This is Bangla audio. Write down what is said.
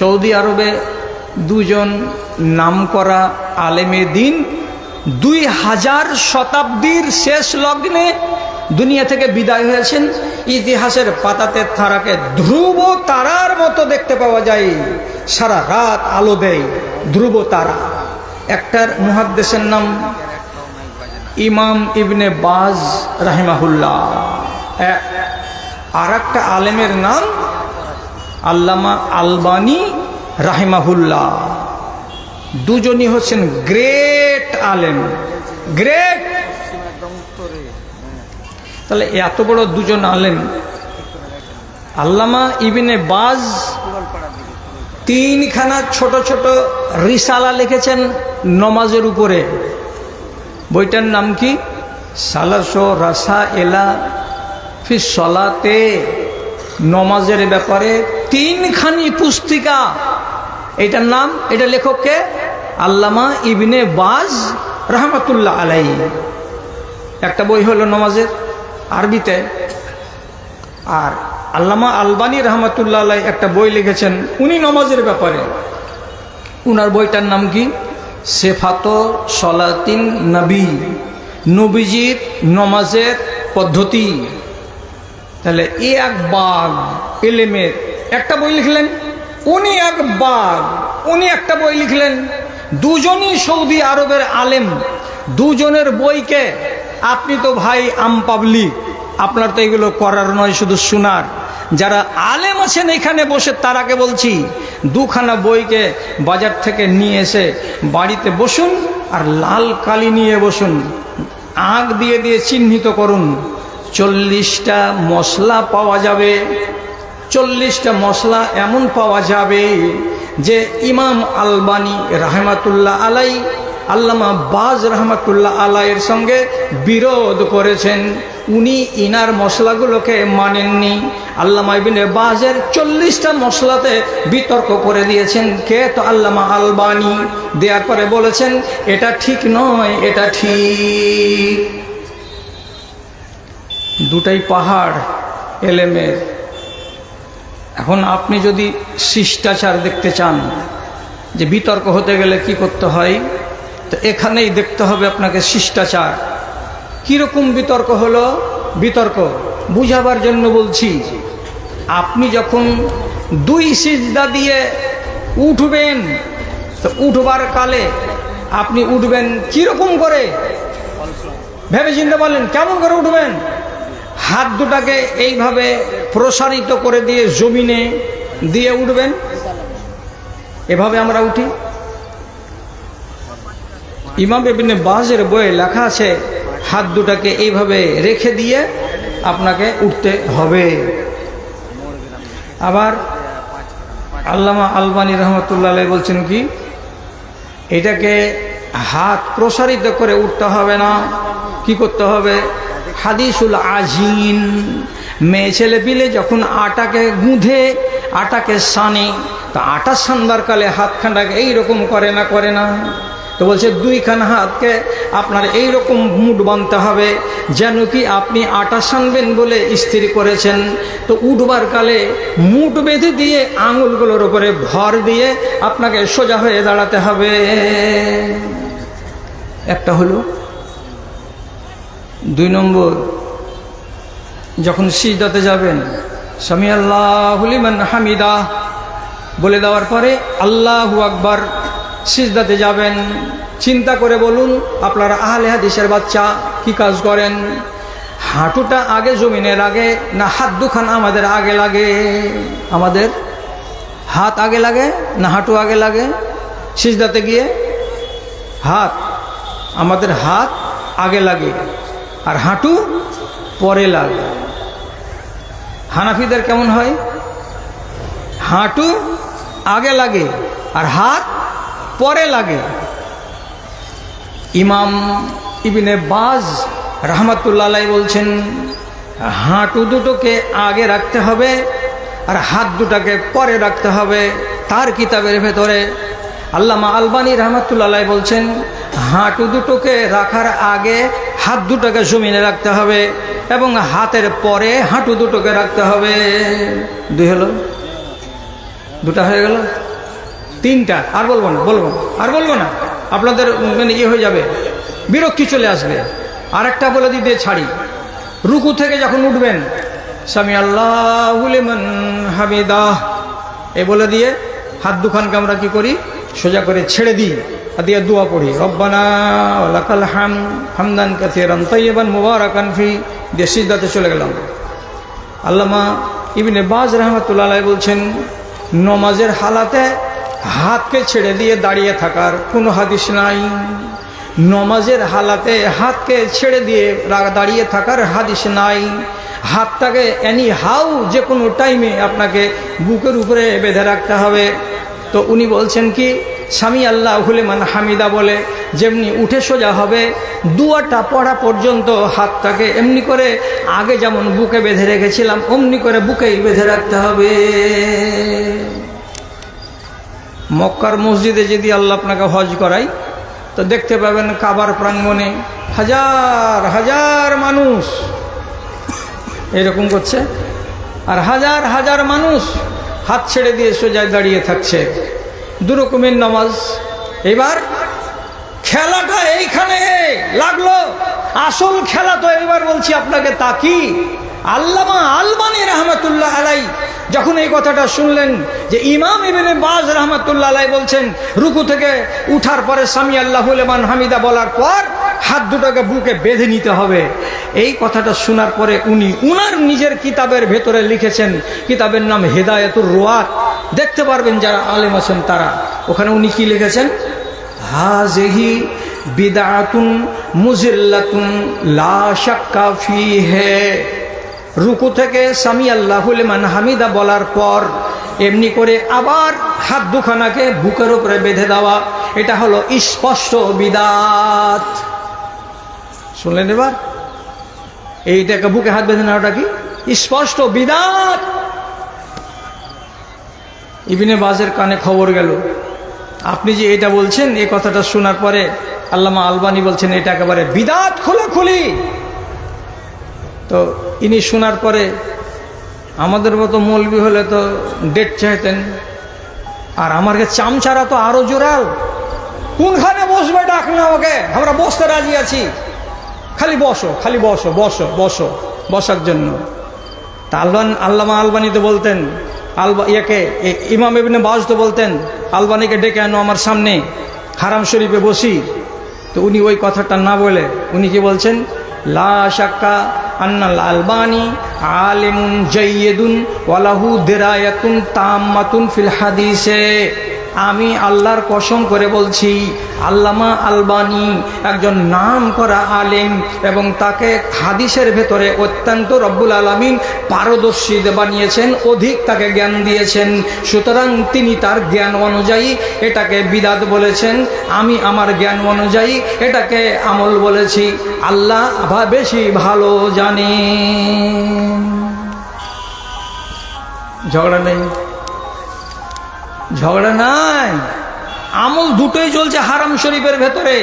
সৌদি আরবে দুজন নামকরা আলেমে দিন দুই হাজার শতাব্দীর শেষ লগ্নে দুনিয়া থেকে বিদায় হয়েছেন। ইতিহাসের পাতাতে তারাকে ধ্রুব তারার মতো দেখতে পাওয়া যায়। সারা রাত আলো দেয় ধ্রুব তারা। একটার মুহাদ্দেশের নাম ইমাম ইবনে বাজ রাহিমাহুল্লাহ। আর একটা আলেমের নাম আল্লামা আলবানি রাহিমাহুল্লাহ। দুজনই হচ্ছেন গ্রেট আলেম। গ্রেট! তাহলে এত বড় দুজন আলেম। আল্লামা ইবিনে বাজ তিনখানা ছোট ছোট রিসালা লিখেছেন নমাজের উপরে। বইটার নাম কি? সালাসো রাসা এলা ফি সলাতে। নমাজের ব্যাপারে তিনখানি পুস্তিকা। এটার নাম, এটা লেখককে আল্লামা ইবিনে বাজ রহমতুল্লাহ আলাই একটা বই হলো নমাজের আরবিতে। আর আল্লামা আলবানী রহমতুল্লাহ আলাই একটা বই লিখেছেন, উনি নমাজের ব্যাপারে। উনার বইটার নাম কি? সেফাত সলাতিন নবী, নবীজির নমাজের পদ্ধতি। তাহলে এ এক বাঘ এলেমের একটা বই লিখলেন, উনি এক বাঘ উনি একটা বই লিখলেন, দুজনই সৌদি আরবের আলেম, দুজনের বইকে, আপনি তো ভাই আম পাবলিক আপনার তো এগুলো করার নয়, শুধু শোনার। যারা আলেম আছেন এখানে বসে তারাকে বলছি, দুখানা বইকে বাজার থেকে নিয়ে এসে বাড়িতে বসুন আর লাল কালি নিয়ে বসুন। আগ দিয়ে দিয়ে চিহ্নিত করুন। চল্লিশটা মশলা পাওয়া যাবে। চল্লিশটা মশলা এমন পাওয়া যাবে যে ইমাম আলবানি রাহমাতুল্লাহ আলাই, আল্লামা বাজ রহমাতুল্লাহ আলাইয়ের সঙ্গে বিরোধ করেছেন। উনি ইনার মশলাগুলোকে মানেননি। আল্লামা ইবিনে বাজের চল্লিশটা মশলাতে বিতর্ক করে দিয়েছেন। কে তো আল্লামা আলবানি? দেওয়ার পরে বলেছেন, এটা ঠিক নয়, এটা ঠিক। দুটাই পাহাড় এলেমের। এখন আপনি যদি শিষ্টাচার দেখতে চান, যে বিতর্ক হতে গেলে কি করতে হয়, তো এখানেই দেখতে হবে আপনাকে শিষ্টাচার। কীরকম বিতর্ক হলো? বিতর্ক, বুঝাবার জন্য বলছি, আপনি যখন দুই সিজদা দিয়ে উঠবেন, তো উঠবার কালে আপনি উঠবেন কীরকম করে? ভেবে চিনতে পারলেন কেমন করে উঠবেন? হাত দুটাকে এইভাবে প্রসারিত করে দিয়ে জমিনে দিয়ে উঠবেন। এভাবে আমরা উঠি। ইমাম এবিনে বাজের বইয়ে লেখা আছে, হাত দুটাকে এইভাবে রেখে দিয়ে আপনাকে উঠতে হবে। আবার আল্লামা আলবানী রহমতুল্লাহ বলছেন কি, এটাকে হাত প্রসারিত করে উঠতে হবে না, কি করতে হবে? হাদিসুল আজিন। মেয়ে ছেলে পিলে যখন আটাকে গুঁধে, আটাকে সানে, তা আটা সানবার কালে হাতখানটাকে এইরকম করে না করে না। তো বলছে, দুইখান হাতকে আপনার এই রকম মুড বাঁধতে হবে, যেন কি আপনি আটা সানবেন বলে স্থির করেছেন। তো উঠবার কালে মুট বেঁধে দিয়ে আঙুলগুলোর উপরে ভর দিয়ে আপনাকে সোজা হয়ে দাঁড়াতে হবে। একটা হলো দুই নম্বর, যখন সিজদাতে যাবেন স্বামী আল্লাহলিমান হামিদা, বলে দেওয়ার পরে আল্লাহু আকবার সিজদাতে যাবেন। চিন্তা করে বলুন, আপনারা আহলে হাদিসের বাচ্চা কি কাজ করেন? হাঁটুটা আগে জমিনের আগে না হাত দুখান আমাদের আগে লাগে? আমাদের হাত আগে লাগে, না হাঁটু আগে লাগে? সিজদাতে গিয়ে হাত, আমাদের হাত আগে লাগে। আর হাঁটু পরে লাগে হানাফিদের কেমন হয়? হাঁটু আগে লাগে আর হাত পরে লাগে। ইমাম ইবিনে বাজ রহমতুল্লাহ বলছেন, হাঁটু দুটোকে আগে রাখতে হবে আর হাত দুটাকে পরে রাখতে হবে। তার কিতাবের ভেতরে আল্লামা আলবানী রহমতুল্লাহ বলছেন, হাঁটু দুটোকে রাখার আগে হাত দুটোকে জমিনে রাখতে হবে এবং হাতের পরে হাঁটু দুটোকে রাখতে হবে। দুই হলো? দুটা হয়ে গেল? তিনটা। আর বলব না, বলব আর বলব না। আপনাদের মানে ইয়ে হয়ে যাবে, বিরক্তি চলে আসবে। আর একটা বলে দিতে ছাড়ি। রুকু থেকে যখন উঠবেন, স্বামী আল্লাহ হামিদাহ, এ বলে দিয়ে হাত দুখানকে আমরা কি করি? সোজা করে ছেড়ে দিই। দিয়ে দোয়া পড়ি রব্বানা লাকাল হাম, হামদান কাসিরান তাইয়্যিবান মুবারাকান ফি দিয়ে সিজদাতে চলে গেলাম। আল্লামা ইবনে বাজ রহমতুল্লাহ বলছেন, নমাজের হালাতে হাতকে ছেড়ে দিয়ে দাঁড়িয়ে থাকার কোনো হাদিস নাই। নমাজের হালাতে হাতকে ছেড়ে দিয়ে দাঁড়িয়ে থাকার হাদিস নাই। হাতটাকে এনি হাউ যে কোনো টাইমে আপনাকে বুকের উপরে বেঁধে রাখতে হবে। তো উনি বলছেন কি স্বামী আল্লাহ হুলেমান হামিদা বলে, যেমনি উঠে সোজা হবে দুয়াটা পড়া পর্যন্ত হাতটাকে এমনি করে আগে যেমন বুকে বেঁধে রেখেছিলাম, অমনি করে বুকেই বেঁধে রাখতে হবে। মক্কার মসজিদে যদি আল্লাহ আপনাকে হজ করাই তো দেখতে পাবেন কাবার প্রাঙ্গণে হাজার হাজার মানুষ। এরকম করছে। আর হাজার হাজার মানুষ হাত ছেড়ে দিয়ে সোজায় দাঁড়িয়ে থাকছে। দুরকমের নামাজ। এবার খেলাটা এইখানে লাগল। আসল খেলা তো এবার বলছি আপনাকে তা কি? আল্লামা আলবানী রহমতুল্লাহ আলাই যখন এই কথাটা শুনলেন যে ইমাম ইবেনে বাজ রহমতুল্লাহ আলাই বলছেন, রুকু থেকে উঠার পরে স্বামী আল্লাহ মান হামিদা বলার পর হাত দুটোকে বুকে বেঁধে নিতে হবে। এই কথাটা শোনার পরে উনি উনার নিজের কিতাবের ভেতরে লিখেছেন, কিতাবের নাম হেদায়তুর রোয়াত। দেখতে পারবেন যারা আলেম আছেন তারা। ওখানে উনি কি লিখেছেন? হাজেহি বিদাতুন মুজিল্লাতুন লা শাক্কা রুকু থেকে সামি আল্লাহুলমান হামিদা বলার পর এমনি করে আবার হাত দুখানাকে বুকের উপরে বেঁধে দেওয়া, এটা হলো স্পষ্ট বিদাত। শুনলেন এবার? এইটাকে বুকে হাত বেঁধে নেওয়াটা কি? স্পষ্ট বিদাত। ইবিনে বাজের কানে খবর গেল। আপনি যে এটা বলছেন এই কথাটা শোনার পরে আল্লামা আলবানি বলছেন, এটা একেবারে বিদাত খোলাখুলি। তো ইনি শোনার পরে আমাদের মতো মৌলবি হলে তো ডেট চাইতেন, আর আমার চামচারা তো আরও জোরাল। কোনখানে বসবে ডাক না ওকে আমরা বসতে রাজি আছি। খালি বসো খালি বসো বসো বসো, বসার জন্য। তা আলবান আল্লামা আলবানি তো বলতেন আলবা ইয়াকে ইমাম ইবনে বাজ তো বলতেন, আলবানিকে ডেকে আনো আমার সামনে, হারাম শরীফে বসি। তো উনি ওই কথাটা না বলে, উনি কি বলছেন? লা শাক্কা আন্নাল আলবানি আলিমুন জৈয়েদুন ওয়ালাহু দেরায়াতুন তাম্মাতুন ফিল হাদিসে। আমি আল্লাহর কসম করে বলছি, আল্লামা আলবানি একজন নাম করা আলেম এবং তাকে হাদিসের ভেতরে অত্যন্ত রব্বুল আলমিন পারদর্শী বানিয়েছেন, অধিক তাকে জ্ঞান দিয়েছেন। সুতরাং তিনি তার জ্ঞান অনুযায়ী এটাকে বিদাত বলেছেন, আমি আমার জ্ঞান অনুযায়ী এটাকে আমল বলেছি। আল্লাহ বেশি ভালো জানেন। ঝগড়া নেই? ঝগড়া নাই। আমল দুটোই চলছে হারাম শরীফের ভেতরে।